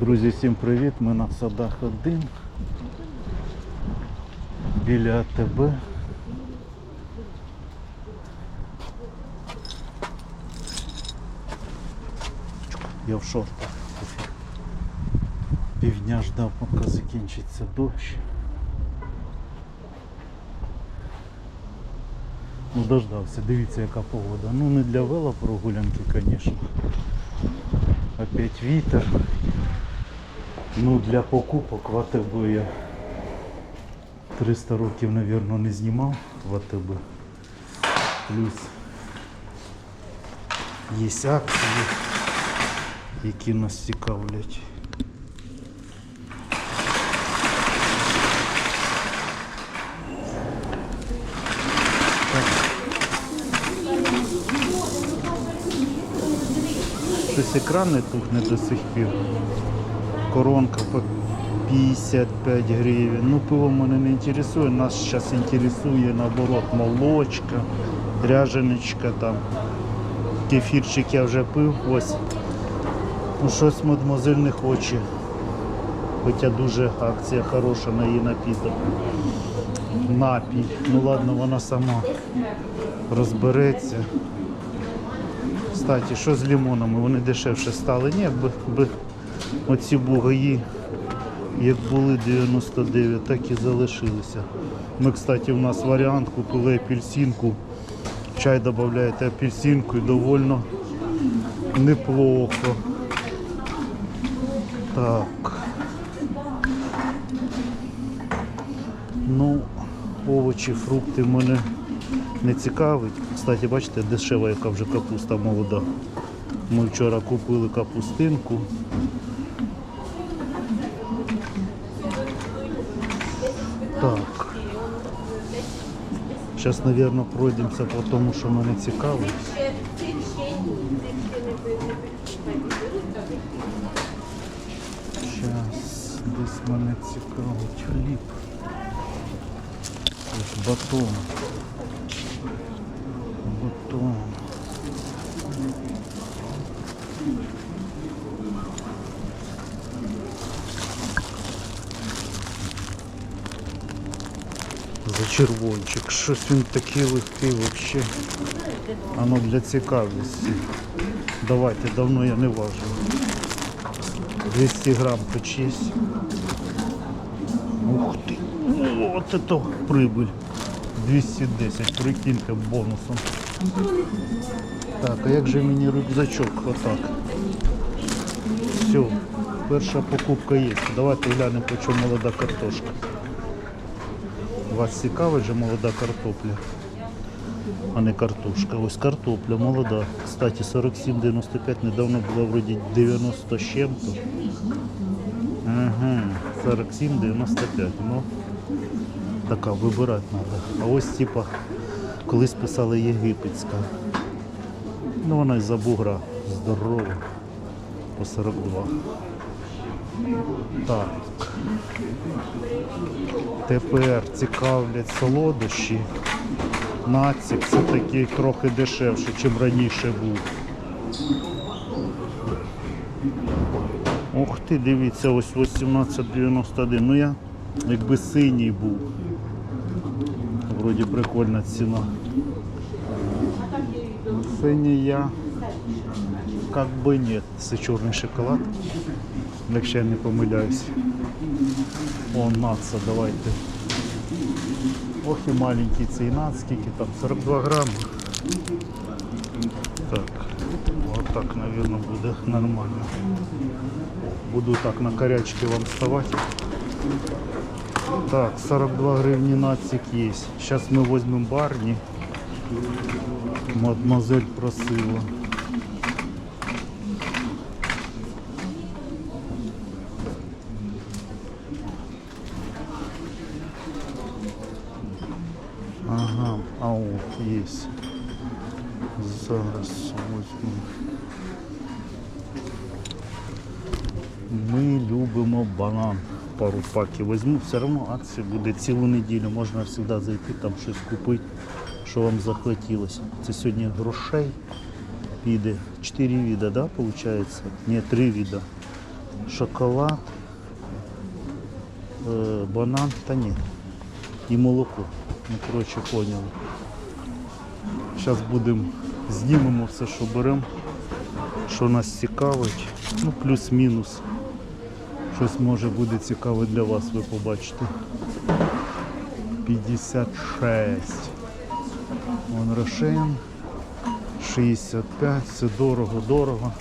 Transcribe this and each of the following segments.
Друзі, всім привіт! Ми на садах один. Біля АТБ. Я в шортах. Півдня ждав, поки закінчиться дощ. Ну дождався, дивіться яка погода. Ну не для велопрогулянки, звісно. Опять вітер. Ну для покупок в АТБ я 300 років, мабуть, не знімав в АТБ. Плюс є акції, які нас цікавлять. Щось екран не тухне до сих пір. Коронка по 55 гривень. Ну, пиво мене не інтересує. Нас зараз інтересує наоборот молочка, ряженочка там. Кефірчик я вже пив. Ось. Ну щось мадемуазель не хоче. Хоча дуже акція хороша на її напіток. Напій. Ну ладно, вона сама розбереться. Кстати, що з лимонами? Вони дешевше стали. Ні, якби, би оці бугаї, як були 99, так і залишилися. Ми, кстати, у нас варіант купили апельсинку. Чай додаєте апельсинку і довольно неплохо. Так. Ну, овочі, фрукти мене не цікавить. Кстати, бачите, дешева яка вже капуста молода. Ми вчора купили капустинку. Так. Зараз, мабуть, пройдемося по тому, що мене цікавить. Зараз десь мене цікавить хліб. Батон. За червончик. Щось він такий легкий взагалі. Оно для цікавості. Давайте, давно я не важив. 200 грам почесть. Ух ти! Вот это прибыль. 210, прикиньте бонусом. Так, а як же мені рюкзачок? Отак. Все, перша покупка є. Давайте глянемо, по чому молода картошка. Вас цікавить же молода картопля, а не картошка. Ось картопля молода. Кстати, 47,95 недавно була вроді 90 з чим-то. Ага, 47,95. Ну, така вибирати треба. А ось типа колись писали єгипетська. Ну вона із-за бугра здорова. По 42. Так. Тепер цікавлять солодощі. Націк це такий трохи дешевше, ніж раніше був. Ух ти, дивіться, ось 18,91. Ну я якби синій був. Вроді прикольна ціна. Синій я как бы нет. Це чорний шоколад. Якщо я не помиляюсь. О, наца, давайте. Ох і маленький цей нац, скільки там, 42 грами. Так, вот так, наверное, буде нормально. Буду так на корячки вам вставать. Так, 42 гривни нацик есть. Сейчас мы возьмем барни. Мадемуазель просила. Ау, есть. Зараз возьму. Ми любимо банан. Пару паків візьму, все одно акція буде цілу неділю. Можна завжди зайти, там щось купити, що вам захотілося. Це сьогодні грошей піде. Чотири віда, да, виходить? Ні, три віда. шоколад, е, банан, та ні. І молоко. Ну, коротше, поняли. Зараз будемо, знімемо все, що беремо, що нас цікавить. Ну, плюс-мінус. Щось може буде цікаве для вас, ви побачите. 56. Вон Рошен. 65. Це дорого, дорого.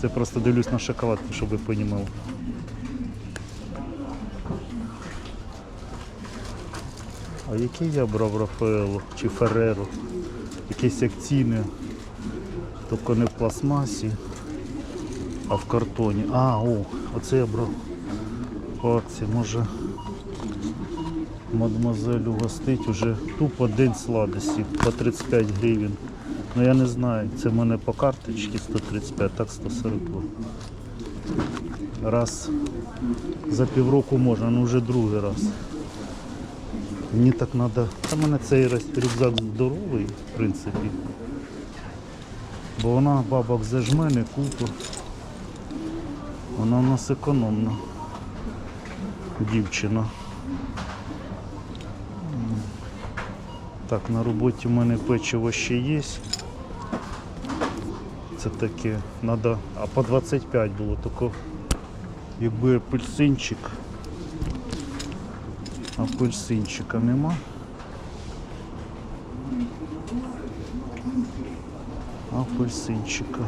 Це просто дивлюсь на шоколад, щоб ви розуміли. А який я брав Рафаело чи Ферреро? Якісь як ціни. Тільки не в пластмасі, а в картоні. А, о, оце я брав. Акції, може мадемуазель угостить уже тупо день сладості по 35 гривень. Ну я не знаю, це в мене по карточці 135, так 142. Раз за півроку можна, ну вже другий раз. Мені так треба. Та в мене цей рюкзак здоровий, в принципі. Бо вона бабок зажме не купу. Вона у нас економна. Дівчина. Так, на роботі в мене печиво ще є. Це таке, надо, а по 25 було, тільки якби апельсинчик. Апельсинчика нема. Апельсинчика.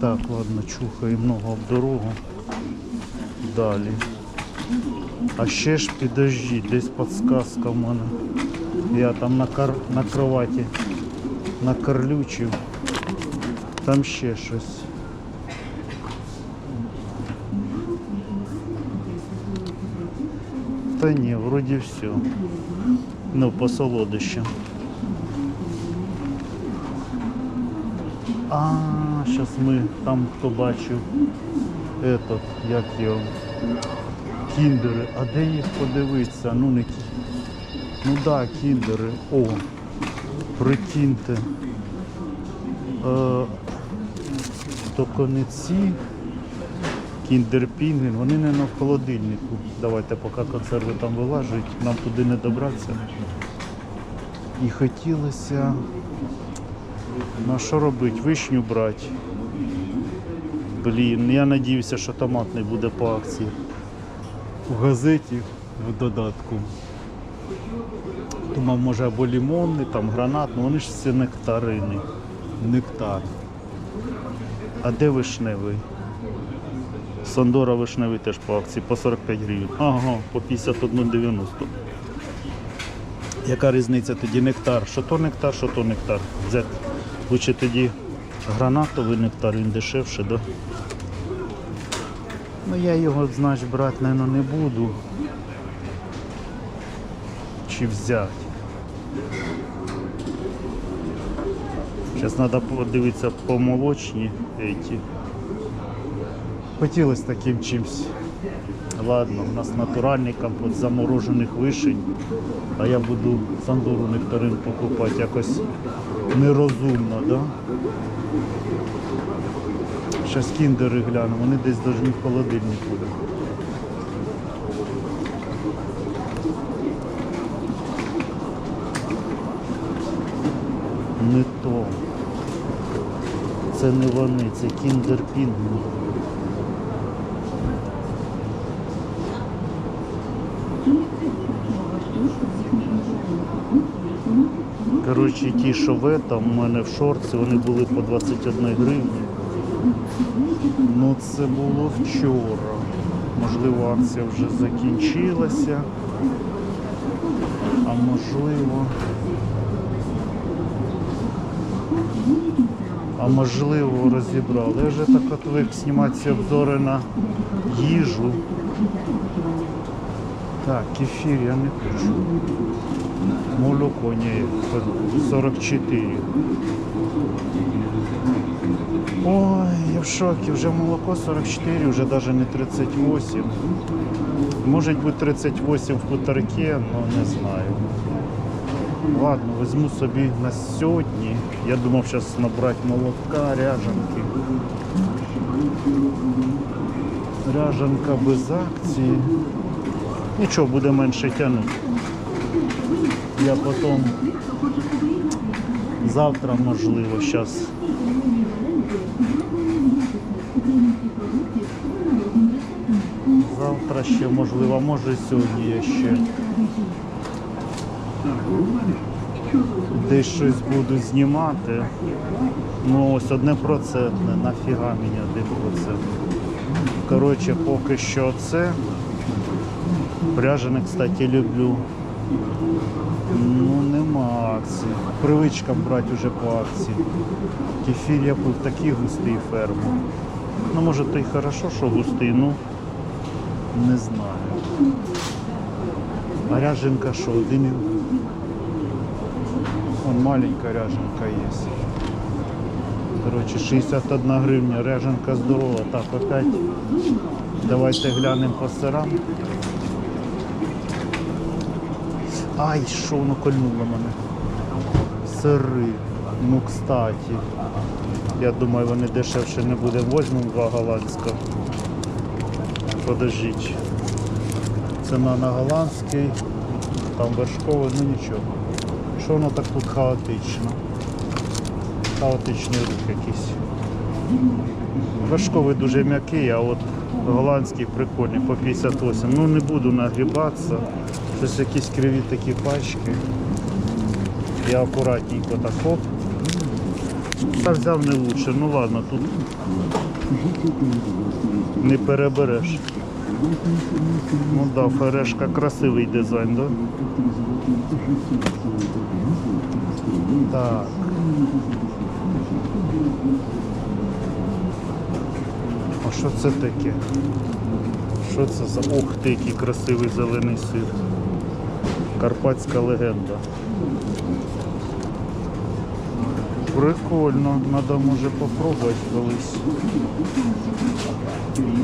Так, ладно, чухаємо ногу об дорогу. Далі. А ще ж підожди, десь подсказка в мене. Я там на, кар... на кроваті накарлючив. Там ще щось. Та ні, вроді все. Ну, по солодощам. А, зараз ми там хто бачив этот, як його, кіндери. А де їх подивитися? Ну не Ну да, кіндери. О, прикиньте. Е, тільки кіндер пінгвін, вони не на холодильнику. Давайте, поки консерви там вилажують, нам туди не добратися. І хотілося. Ну а що робити? Вишню брати. Блін, я надіюся, що томатний буде по акції. В газеті в додатку. Думав, може або лимонний, там гранат, ну вони ж всі нектарини. Нектар. А де вишневий? Сандора вишневий теж по акції по 45 гривень. Ага, по 51,90. Яка різниця тоді нектар? Що то нектар, що то нектар. Взяти лучше тоді гранатовий нектар, він дешевше, да? Ну я його, значить, брати, мабуть, не буду. Чи взяти. Зараз треба подивитися по молочні эти. Хотілося таким чимось. Ладно, у нас натуральний компот заморожених вишень, а я буду сандуру нектарин покупати якось нерозумно, да? Щас кіндери гляну, вони десь повинні в холодильнику. бути. Не то. Це не вони, це кіндер пінгвін. Коротше, ті, що в этом, у мене в шорці, вони були по 21 гривні. Ну це було вчора. Можливо, акція вже закінчилася. А можливо. А можливо розібрали. Я вже так от звик знімати ці обзори на їжу. Так, кефір я не хочу. Молоко ні, 44. Ой, я в шокі, вже молоко 44, вже навіть не 38. Може бути 38 в хуторке, але не знаю. Ладно, візьму собі на сьогодні. Я думав зараз набрати молока, ряжанки. Ряжанка без акції. Нічого, буде менше тягнути. Я потім завтра можливо, зараз. Завтра ще можливо, може сьогодні я ще десь щось буду знімати. Ну ось одне процентне, нафіга мені один процент. Коротше, поки що це. Пряжене, кстати, люблю. Акції. Привичка брати вже по акції. Кефір я пив такий густий ферму. Ну, може, то й хорошо, що густий, ну не знаю. А ряженка що, один. Вон маленька ряженка є. Коротше, 61 гривня, ряженка здорова. Так, опять. Давайте глянемо по сирам. Ай, що воно кольнуло мене. Сири. Ну, кстати. Я думаю, вони дешевше не буде. Возьмемо два голландська. Подождіть. Ціна на голландський, там вершковий, ну нічого. Що воно так тут хаотично? Хаотичний рух якийсь. Вершковий дуже м'який, а от голландський прикольний по 58. Ну не буду нагрібатися. Щось якісь криві такі пачки. Я акуратненько так оп. Та взяв не лучше. Ну ладно, тут не перебереш. Ну да, ферешка красивий дизайн, да? Так. А що це таке? Що це за... Ух ти, який красивий зелений сир. Карпатська легенда. Прикольно, треба може попробувати колись.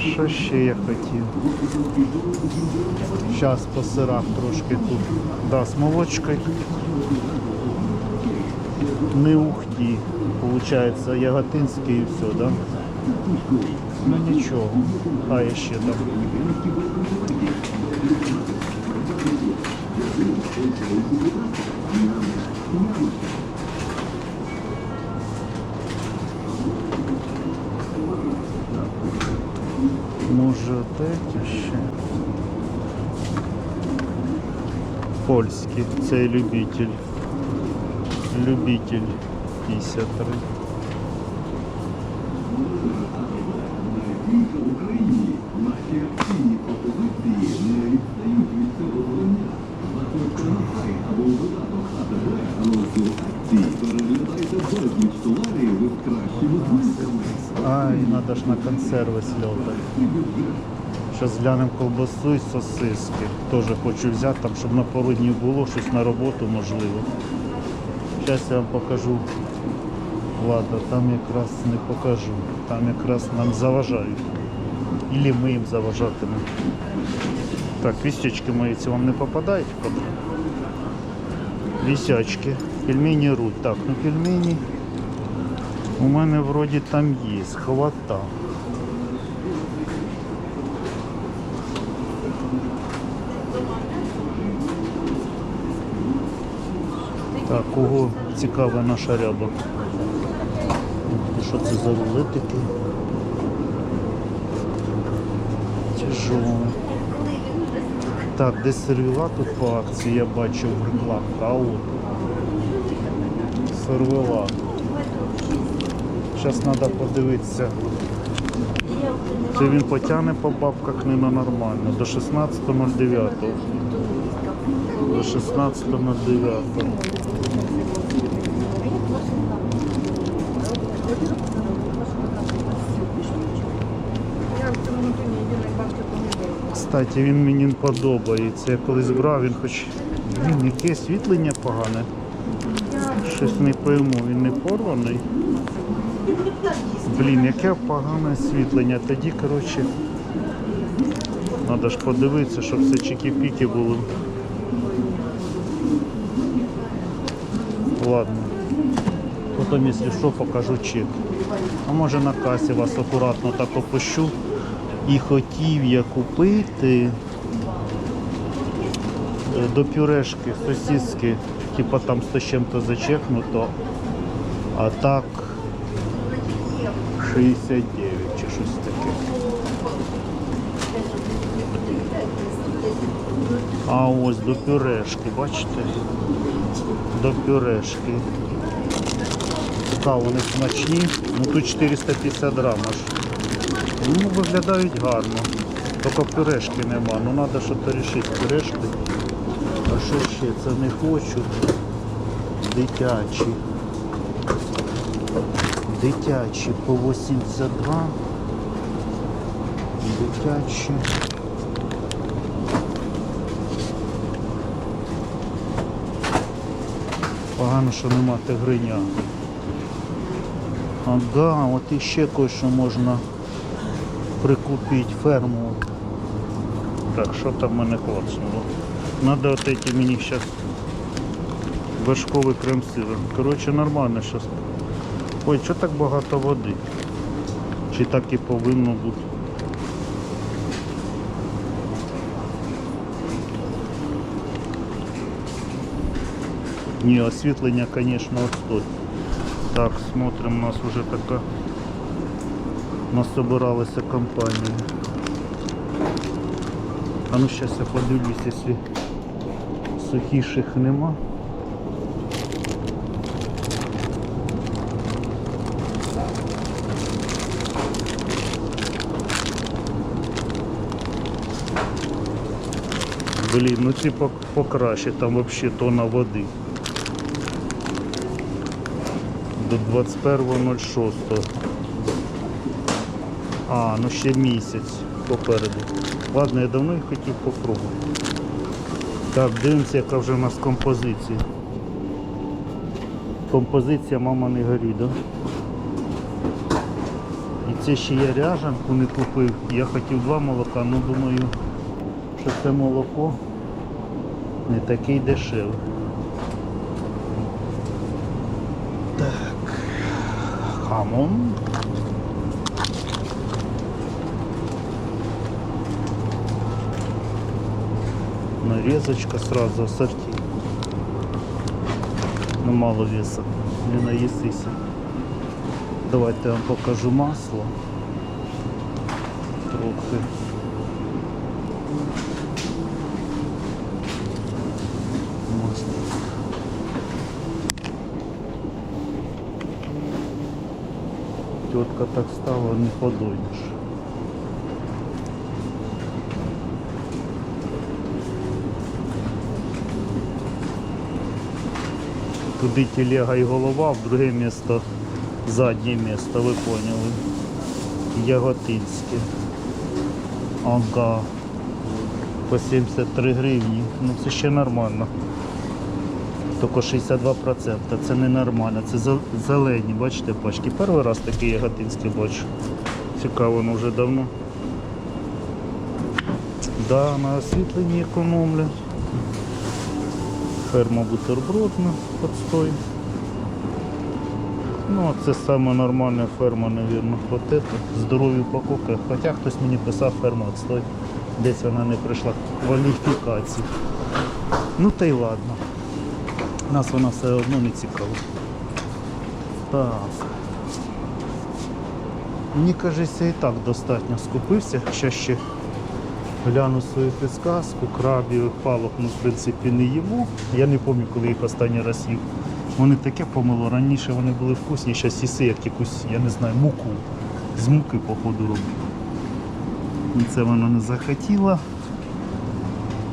Що ще я хотів? Зараз по сирах трошки тут. Да, з молочкою. Не ухті. Получається, яготинський і все, да? Ну нічого. А я ще там. Може опять ще. Польський, цей любитель. Любитель 53. Ай, надо ж на консерви сльотати. Зараз глянемо колбасу і сосиски. Теж хочу взяти, там, щоб на пару днів було щось на роботу можливо. Зараз я вам покажу. Ладно, там якраз не покажу. Там якраз нам заважають. Ілі ми їм заважатимемо. Так, вістечки мої ці вам не попадають? Вісячки. Пельмені руть. Так, ну пельмені. У мене вроді там є, хвата. Так, кого цікава наша ряба? Що це за рули такі? Тяжело. Так, десь сервіла тут по акції я бачив в рекламі. А от. Зараз треба подивитися. Чи він потягне по бабках не на нормально. До 16.09. До 16.09. Я в цьому магазині єдине бачите помідори. Кстати, він мені подобається. Я колись брав, він хоч. Блін, яке освітлення погане. Щось не пойму, він не порваний. Блін, яке погане освітлення. Тоді, коротше, треба ж подивитися, щоб все чики-піки було. Ладно. Потім, якщо що, покажу чек. А може на касі вас акуратно так опущу. І хотів я купити е, до пюрешки, сосиски, типа там 100 з чим-то зачекнуто, а так 69 чи щось таке. А ось до пюрешки, бачите? До пюрешки. Цікаво, вони смачні. Ну тут 450 грам аж. Ну, виглядають гарно. Тільки пюрешки нема. Ну треба щось рішити пюрешки. А що ще? Це не хочу. Дитячі. Дитячі по 82. Дитячі. Погано, що нема тигриня. Ага, от іще кое-що можна прикупити ферму. Так, що там мене клацнуло? Надо от эти мені зараз вершковий крем сир. Коротше, нормально зараз. Ой, що так багато води? Чи так і повинно бути? Ні, освітлення, звісно, отстой. Так, смотрим, у нас вже така насобиралася компанія. А ну зараз я подивлюсь, якщо сухіших нема. Блін, ну ці покраще, там взагалі тонна води. До 21.06. А, ну ще місяць попереду. Ладно, я давно їх хотів попробувати. Так, дивимося, яка вже у нас композиція. Композиція мама не горі, да? І це ще я ряжанку не купив. Я хотів два молока, ну думаю, що це молоко не такий дешевий. Так. Хамон. Нарезочка сразу ассорти. Ну мало веса, не наїстися. Давайте я вам покажу масло. Трохи. Тетка так стала, не подойдешь. Туди телега і голова, в друге місто заднє місто, ви поняли. Яготинське. Ага. По 73 гривні. Ну це ще нормально. Тільки 62%. Це не нормально. Це зелені, бачите, пачки. Перший раз такі яготинські бачу. Цікаво, ну вже давно. Да, на освітленні економлять. Ферма бутербродна, подстой. Ну, це саме нормальна ферма, мабуть, от. Здорові упаковки. Хоча хтось мені писав ферма отстой. Десь вона не прийшла кваліфікації. Ну та й ладно. Нас вона все одно не цікава. Так. Мені кажеться, і так достатньо скупився. Ще ще гляну свою підсказку, крабів, палок, ну, в принципі, не їмо. Я не пам'ятаю, коли їх останній раз їв. Вони таке помило. Раніше вони були вкусні, зараз їси як якусь, я не знаю, муку. З муки, походу, роблю. Це вона не захотіла.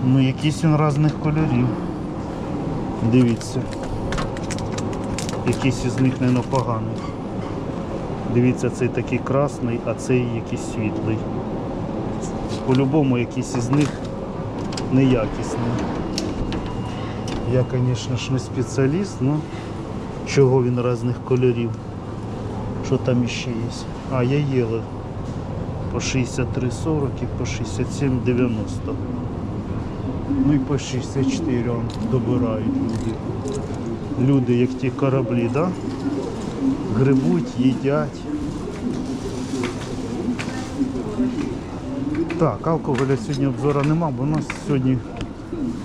Ну, якийсь він різних кольорів. Дивіться. Якийсь із них не поганий. Дивіться, цей такий красний, а цей якийсь світлий. По-любому якийсь із них неякісний. Я, звісно ж, не спеціаліст, але чого він різних кольорів. Що там іще є? А, я їла по 63,40 і по 67,90. Ну і по 64 он добирають люди. Люди, як ті кораблі, да? Грибуть, їдять. Так, алкоголя сьогодні обзора нема, бо у нас сьогодні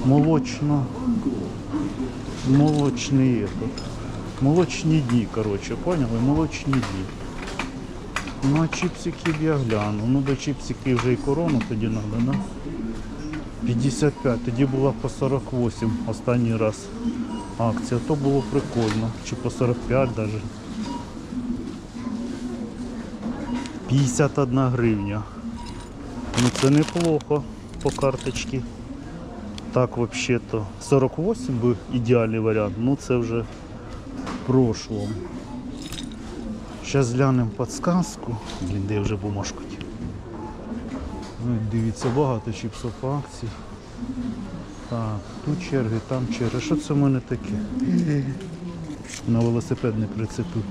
молочно. Молочний этот. Молочні дні, коротше, поняли? Молочні дні. Ну а чіпсики я гляну. Ну до чіпсики вже і корону тоді треба, да? 55, тоді була по 48 останній раз акція. То було прикольно. Чи по 45 навіть. 51 гривня. Ну це неплохо по карточці. Так взагалі-то 48 би ідеальний варіант, ну це вже в прошлом. Зараз глянемо підсказку. Блін, де вже бумажку. Ну, дивіться, багато чіпсів по. Так, тут черги, там черги. Що це в мене таке? На велосипед не прицепив.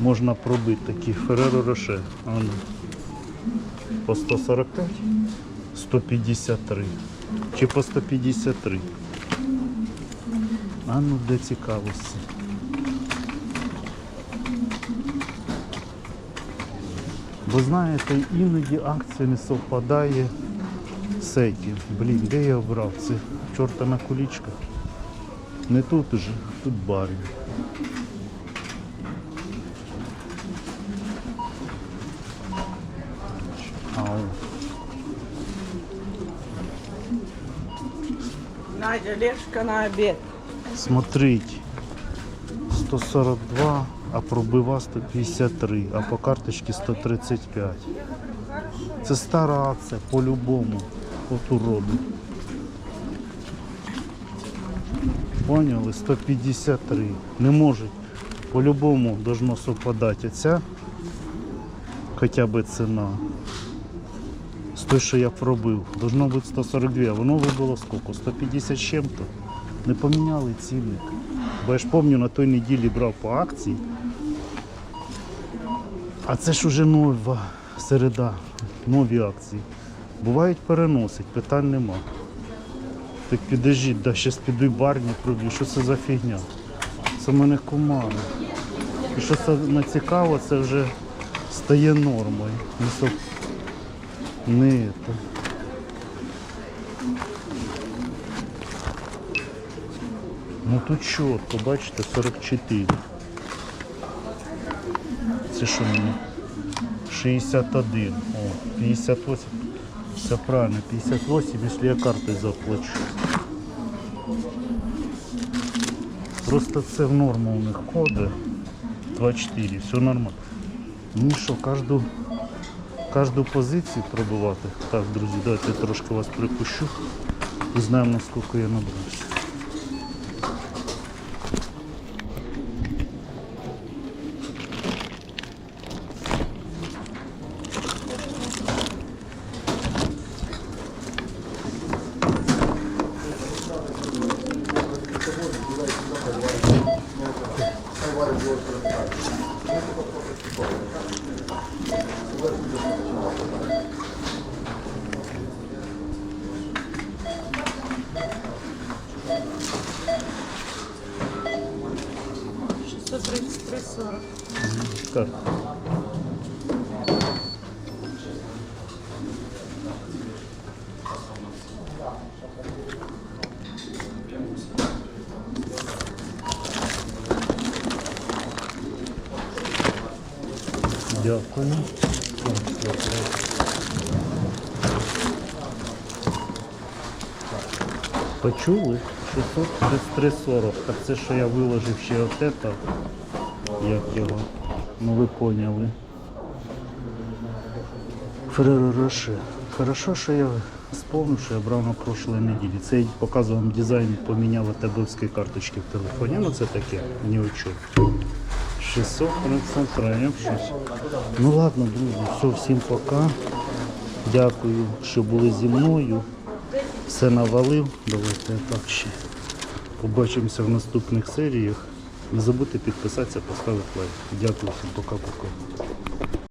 Можна пробити такі Фереро Роше. А ну. По 145, 153. Чи по 153. А ну де цікавості. Бо знаєте, іноді акція не совпадає з цим. Блін, де я обрав? Це чорта на кулічках. Не тут уже, тут барві. Ау. Надя, Лешка на обед. Смотрите, 142, а пробива 153, а по карточці 135. Це стара акція по-любому. От уроди. Поняли? 153. Не може. По-любому должно совпадати ця хоча б ціна. З той, що я пробив. Должно бути 142, а воно вибило скільки? 150 з чим-то. Не поміняли цінник. Бо я ж пам'ятаю, на той неділі брав по акції. А це ж уже нова середа, нові акції. Бувають переносить, питань нема. Так підождіть, да, щас піду барні проб'ю. Що це за фігня? Це в мене команда. І що це не цікаво, це вже стає нормою. Не, со... не то. Ну тут чітко, бачите, 44. Це що мені? 61. О, 58. Все правильно, 58, якщо я картой заплачу. Просто це в норму у них входить. 2,4, все нормально. Ну що, кожну, кожну позицію пробувати. Так, друзі, давайте я трошки вас припущу. І знаємо, наскільки я набрався. Дякую. Почули? 633,40. Так це що я виложив ще от это, як його. Ну ви поняли. Ферреро Хорошо, що я сповнив, що я брав на прошлої неділі. Це я показував дизайн, поміняв АТБовські карточки в телефоні. Ну це таке, ні о. 600 правильно щось. Ну ладно, друзі, все, всім пока. Дякую, що були зі мною. Все навалив. Давайте так ще. Побачимося в наступних серіях. Не забудьте підписатися, поставити лайк. Дякую всім, пока-пока.